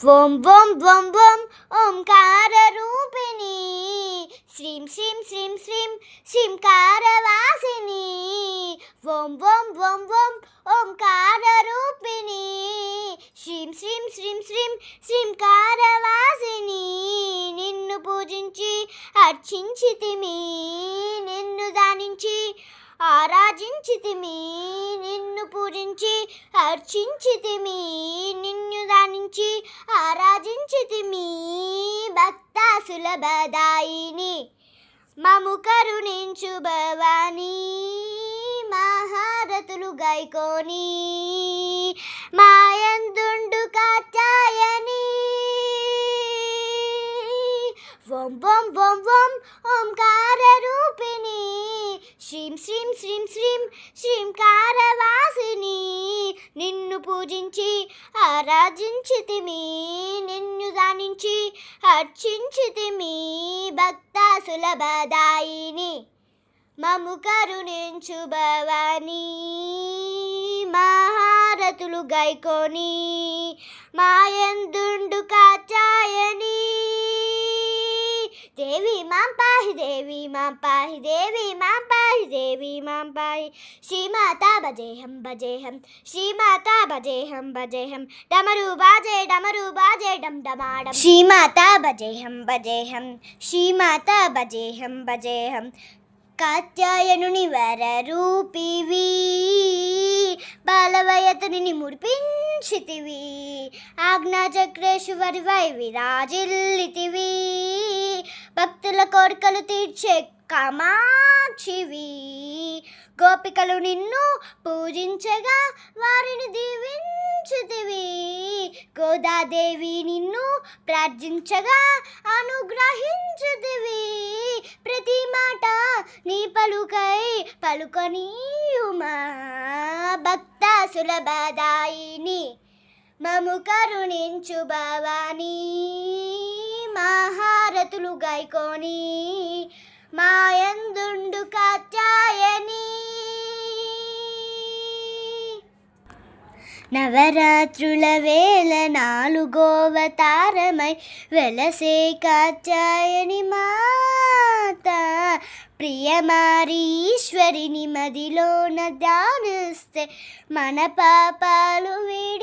ఓం ఓం ఓం ఓం ఓంకార రూపిణి. శ్రీం శ్రీం శ్రీం శ్రీం శ్రీంకారవాసిని ఓం ఓం ఓం ఓం ఓంకార రూపిణి. శ్రీం శ్రీం శ్రీం శ్రీం శ్రీంకారవాసిని నిన్ను పూజించి అర్చించితిమి నిన్ను దానించి ఆరాధించితిమి నిన్ను పూజించి అర్చించితిమి నిన్ను దానించి ఆరాధించితిమి భక్త సులభదాయిని మము కరుణించు భవానీ మహారతులు గైకోని. మాయందుండు కాచాయని ఓం ఓం ఓం ఓం ఓంకార శ్రీం శ్రీం శ్రీం శ్రీం శ్రీంకార నిన్ను పూజించి ఆరాధించితిమి నిన్ను దానించి అర్చించితిమి భక్త సులభదాయిని మము కరుణించు భవానీ మహారతులు గైకోని మాయందుండు కాచాయని. దేవి మాం పాహి దేవి మాం పాహి దేవి మాం పాహి దేవి మాం పాహి శ్రీమాత భజేహం భజేహం శ్రీమాత భజేహం భజేహం డమరు బాజే డమరు బాజే డమ్ డమాడం. శ్రీమాత భజేహం భజేహం శ్రీమాత భజేహం భజేహం కాత్యాయనుని వర రూపివి. బాలవయతుని ముడిపించితివి. ఆజ్ఞాచక్రేశ్వరి వై విరాజిల్లితివి. భక్తుల కోరికలు తీర్చే కామాక్షివి. గోపికలు నిన్ను పూజించగా వారిని దీవించుతివి. గోదాదేవి నిన్ను ప్రార్థించగా అనుగ్రహించుతివి. ప్రతి మాట నీ పలుకై పలుకనీయుమా. భక్త సులభదాయిని మము కరుణించు భవానీ. మహారతులు గైకోని. నవరాత్రుల వేళ నాలుగోవతారమై వెలసే కాచాయని మాత. ప్రియమారీశ్వరిని మదిలోన ధ్యానిస్తే మన పాపాలు వే